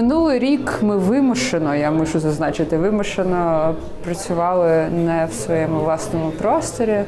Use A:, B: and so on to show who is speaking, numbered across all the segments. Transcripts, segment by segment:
A: Минулий рік ми вимушено, я мушу зазначити, вимушено працювали не в своєму власному просторі,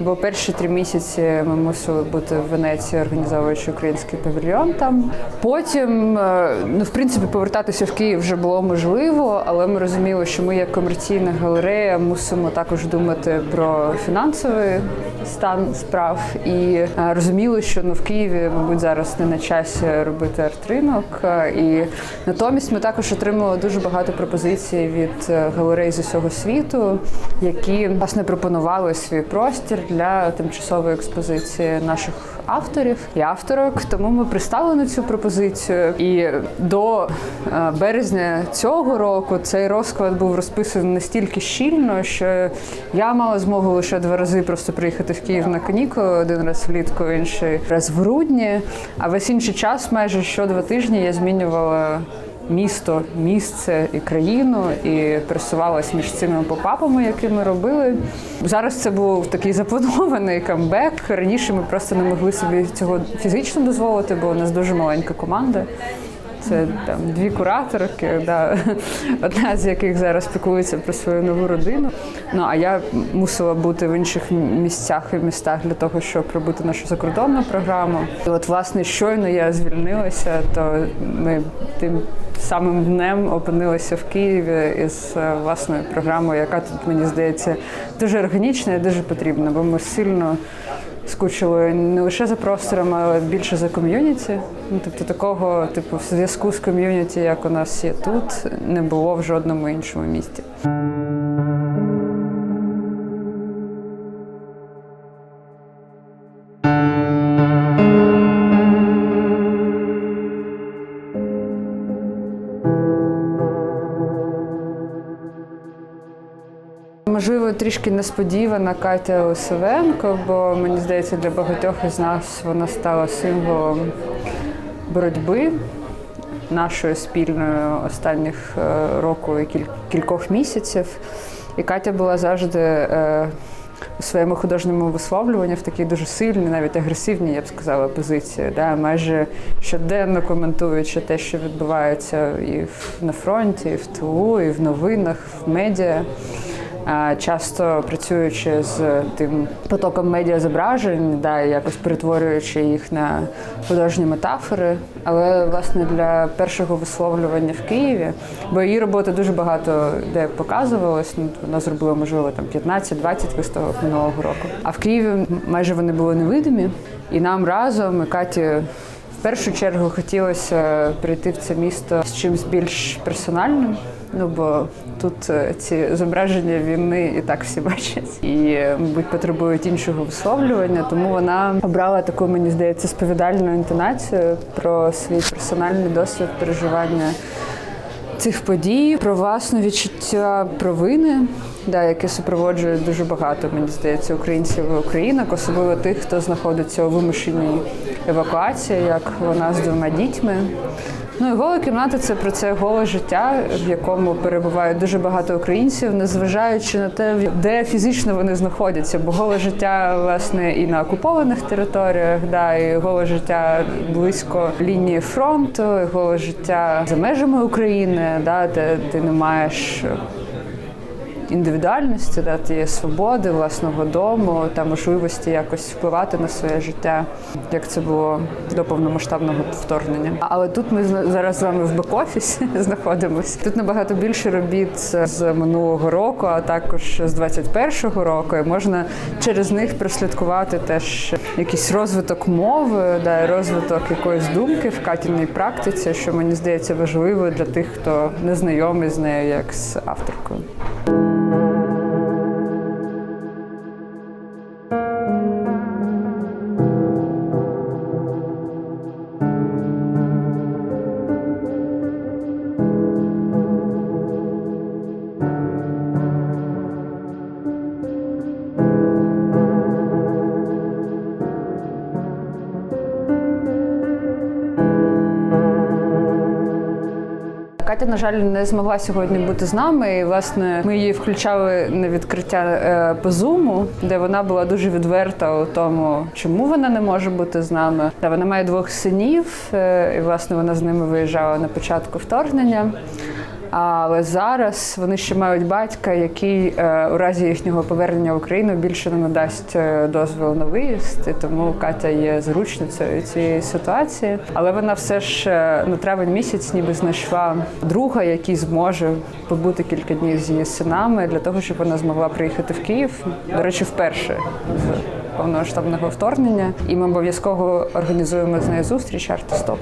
A: бо перші три місяці ми мусили бути в Венеції, організовуючи український павільйон там. Потім, е, ну, в принципі, повертатися в Київ вже було можливо, але ми розуміли, що ми, як комерційна галерея, мусимо також думати про фінансовий стан справ і е, розуміли, що ну в Києві, мабуть, зараз не на часі робити арт-ринок. Е, І натомість ми також отримали дуже багато пропозицій від галерей з усього світу, які власне пропонували свій простір для тимчасової експозиції наших авторів і авторок. Тому ми пристали на цю пропозицію. І до е, березня цього року цей розклад був розписаний настільки щільно, що я мала змогу лише два рази просто приїхати в Київ на канікули, один раз влітку, інший раз в грудні. А весь інший час, майже що два тижні, я змінювала. Місто, місце і країну, і пересувалась між цими попапами, які ми робили. Зараз це був такий запланований камбек. Раніше ми просто не могли собі цього фізично дозволити, бо у нас дуже маленька команда. Це там дві кураторки, да, одна з яких зараз піклується про свою нову родину. Ну а я мусила бути в інших місцях і містах для того, щоб робити нашу закордонну програму. І от, власне, щойно я звільнилася, то ми тим самим днем опинилися в Києві із е, власною програмою, яка тут мені здається дуже органічна і дуже потрібна, бо ми сильно скучили не лише за простором, але більше за ком'юніті. Ну, тобто такого типу в зв'язку з ком'юніті, як у нас є тут, не було в жодному іншому місті. Можливо, трішки несподівана Катя Лисовенко, бо мені здається, для багатьох із нас вона стала символом боротьби нашої спільної останніх е, року і кількох місяців. І Катя була завжди е, у своєму художньому висловлюванні в такій дуже сильній, навіть агресивній, я б сказала, позиції, да, майже щоденно коментуючи те, що відбувається і на фронті, і в ТУ, і в новинах, в медіа. Часто працюючи з тим потоком медіазображень, да, якось перетворюючи їх на художні метафори. Але власне для першого висловлювання в Києві, бо її роботи дуже багато де показувалось. Ну, вона зробила, можливо, там 15-20 виставок минулого року. А в Києві майже вони були невидимі. І нам разом, і Каті в першу чергу хотілося прийти в це місто з чимось більш персональним. Ну бо тут е, ці зображення війни і так всі бачать, і мабуть потребують іншого висловлювання. Тому вона обрала таку, мені здається, сповідальну інтонацію про свій персональний досвід переживання цих подій, про власне відчуття провини, да, яке супроводжує дуже багато, мені здається, українців і українок, особливо тих, хто знаходиться у вимушеній евакуації, як вона з двома дітьми. Ну і гола кімната це про це голе життя, в якому перебувають дуже багато українців, незважаючи на те, де фізично вони знаходяться. Бо голе життя власне і на окупованих територіях, да, і голе життя близько лінії фронту, і голе життя за межами України, да, де ти не маєш індивідуальності, да, тієї свободи, власного дому та можливості якось впливати на своє життя, як це було до повномасштабного вторгнення. Але тут ми зараз з вами в бек-офісі знаходимося. Тут набагато більше робіт з минулого року, а також з 21-го року. І можна через них прослідкувати теж якийсь розвиток мови, да, розвиток якоїсь думки в катівній практиці, що мені здається важливо для тих, хто не знайомий з нею як з авторкою. Катя, на жаль, не змогла сьогодні бути з нами. І власне ми її включали на відкриття е, по зуму, де вона була дуже відверта у тому, чому вона не може бути з нами. Та вона має двох синів, е, і власне вона з ними виїжджала на початку вторгнення. Але зараз вони ще мають батька, який е, у разі їхнього повернення в Україну більше не надасть е, дозвіл на виїзд, і тому Катя є зручницею цієї ситуації. Але вона все ж е, на травень місяць ніби знайшла друга, який зможе побути кілька днів з її синами для того, щоб вона змогла приїхати в Київ. До речі, вперше з повномасштабного вторгнення. І ми обов'язково організуємо з нею зустріч артисток.